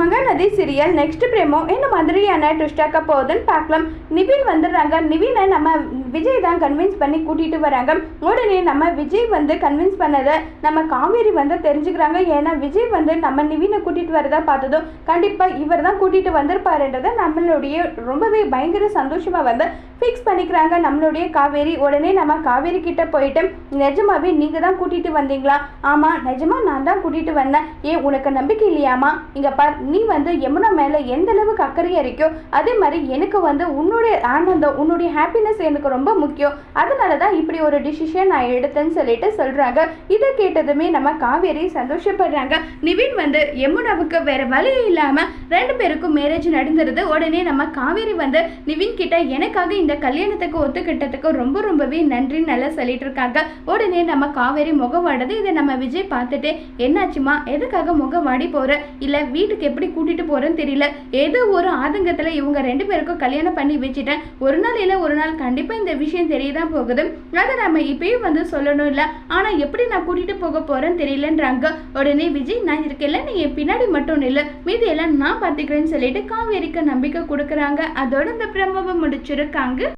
Mahanadi serial next பிரேமோ. என்ன மாதிரியான ட்விஸ்டாக்க போகுதுன்னு பார்க்கலாம். நிவின் வந்துடுறாங்க. நிவினை நம்ம விஜய் தான் கன்வின்ஸ் பண்ணி கூட்டிகிட்டு வராங்க. உடனே நம்ம விஜய் வந்து கன்வின்ஸ் பண்ணதை நம்ம காவேரி வந்து தெரிஞ்சுக்கிறாங்க. ஏன்னா விஜய் வந்து நம்ம நிவினை கூட்டிகிட்டு வரதா பார்த்ததும் கண்டிப்பாக இவர் தான் கூட்டிகிட்டு வந்திருப்பாருன்றதை நம்மளுடைய ரொம்பவே பயங்கர சந்தோஷமாக வந்து ஃபிக்ஸ் பண்ணிக்கிறாங்க நம்மளுடைய காவேரி. உடனே நம்ம காவேரி கிட்ட போயிட்டு நிஜமாவே நீங்கள் தான் கூட்டிகிட்டு வந்தீங்களா? ஆமாம் நிஜமாக நான் தான் கூட்டிகிட்டு வந்தேன். ஏன் உனக்கு நம்பிக்கை இல்லையாமா? இங்கே பார் நீ வந்து யமுனா மேலே எந்த அளவுக்கு அக்கறையாக இருக்கோ அதே மாதிரி எனக்கு வந்து உன்னுடைய ஆனந்தம் உன்னுடைய ஹாப்பினஸ் எனக்கு ரொம்ப முக்கியம். அதனால தான் இப்படி ஒரு டிசிஷன் நான் எடுத்தேன்னு சொல்லிட்டு சொல்கிறாங்க இதை கேட்டதுமே நம்ம காவேரி சந்தோஷப்படுறாங்க. நிவின் வந்து யமுனாவுக்கு வேற வழி இல்லாமல் ரெண்டு பேருக்கும் மேரேஜ் நடந்துருது. உடனே நம்ம காவேரி வந்து நிவின் கிட்ட எனக்காக இந்த கல்யாணத்துக்கு ஒத்துக்கிட்டதுக்கு ரொம்ப ரொம்பவே நன்றி நல்லா சொல்லிட்டு இருக்காங்க. உடனே நம்ம காவேரி முகவாடுது. இதை நம்ம விஜய் பார்த்துட்டு என்னாச்சுமா எதுக்காக முகம் போகிற இல்லை வீட்டுக்கு எப்படி எப்படி கூட்டிட்டு போறேன்னு தெரியல. ஏதோ ஒரு ஆதங்கத்துல இவங்க ரெண்டு பேருக்கும் கல்யாணம் பண்ணி வச்சுட்டேன். ஒரு நாள் இல்ல ஒரு நாள் கண்டிப்பா இந்த விஷயம் தெரியதான் போகுது. அதை நம்ம இப்பயும் வந்து சொல்லணும் இல்ல. ஆனா எப்படி நான் கூட்டிட்டு போக போறேன்னு தெரியலன்றாங்க. உடனே விஜய் நான் இருக்கேன்ல நீ என் பின்னாடி மட்டும் இல்லை மீதி எல்லாம் நான் பார்த்துக்கிறேன்னு சொல்லிட்டு காவேரிக்கு நம்பிக்கை கொடுக்குறாங்க. அதோட இந்த பிரமவை முடிச்சிருக்காங்க.